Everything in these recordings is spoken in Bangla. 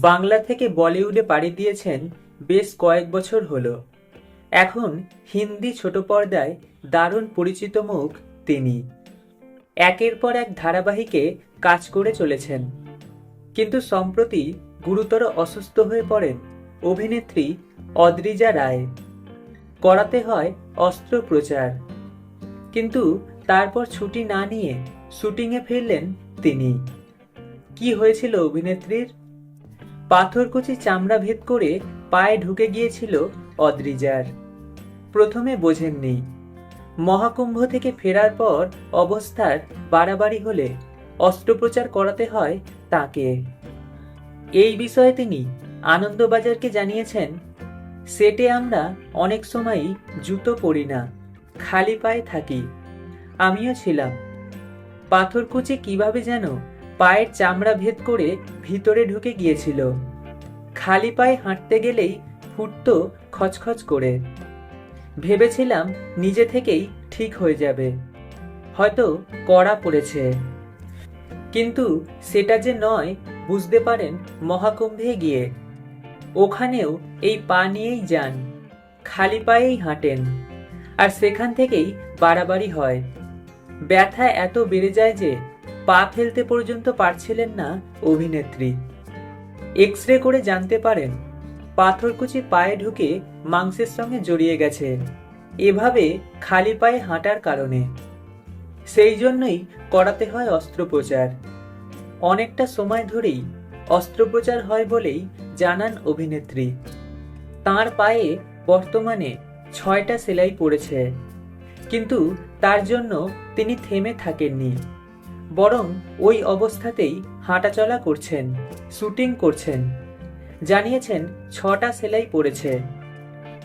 বাংলা থেকে বলিউডে পাড়ি দিয়েছেন বেশ কয়েক বছর হলো। এখন হিন্দি ছোট পর্দায় দারুণ পরিচিত মুখ তিনি। একের পর এক ধারাবাহিকে কাজ করে চলেছেন। কিন্তু সম্প্রতি গুরুতর অসুস্থ হয়ে পড়েন অভিনেত্রী অদ্রিজা রায়। করাতে হয় অস্ত্রোপচার কিন্তু তারপর ছুটি না নিয়ে শুটিংয়ে ফিরলেন তিনি। কি হয়েছিল অভিনেত্রীর? পাথরকুচি চামড়া ভেদ করে পায়ে ঢুকে গিয়েছিল অদ্রিজার। প্রথমে বোঝেননি। মহাকুম্ভ থেকে ফেরার পর অবস্থার বাড়াবাড়ি হলে অস্ত্রোপচার করাতে হয় তাকে। এই বিষয়ে তিনি আনন্দবাজারকে জানিয়েছেন, সেটে আমরা অনেক সময়ই জুতো পরি না, খালি পায়ে থাকি। আমিও ছিলাম। পাথরকুচি কীভাবে যেন পায়ের চামড়া ভেদ করে ভিতরে ঢুকে গিয়েছিল। খালি পায়ে হাঁটতে গেলেই ফুটতো খচখচ করে। ভেবেছিলাম নিজে থেকেই ঠিক হয়ে যাবে। হয়তো কড়া পড়েছে। কিন্তু সেটা যে নয়, বুঝতে পারেন মহাকুম্ভে গিয়ে। ওখানেও এই পা নিয়েই যান, খালি পায়েই হাঁটেন। আর সেখান থেকেই বাড়াবাড়ি হয়। ব্যথা এত বেড়ে যায় যে পা ফেলতে পর্যন্ত পারছিলেন না অভিনেত্রী। এক্স রে করে জানতে পারেন, পাথরকুচি পায়ে ঢুকে মাংসের সঙ্গে জড়িয়ে গেছে এভাবে খালি পায়ে হাঁটার কারণে। সেই জন্যই করাতে হয় অস্ত্রোপচার। অনেকটা সময় ধরেই অস্ত্রোপচার হয় বলেই জানান অভিনেত্রী। তার পায়ে বর্তমানে ছয়টা সেলাই পড়েছে। কিন্তু তার জন্য তিনি থেমে থাকেননি। বরং ওই অবস্থাতেই হাঁটাচলা করছেন, শুটিং করছেন। জানিয়েছেন ছটা সেলাই পড়েছে।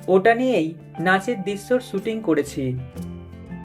ওটা নিয়েই নাচের দৃশ্যর শুটিং করেছি।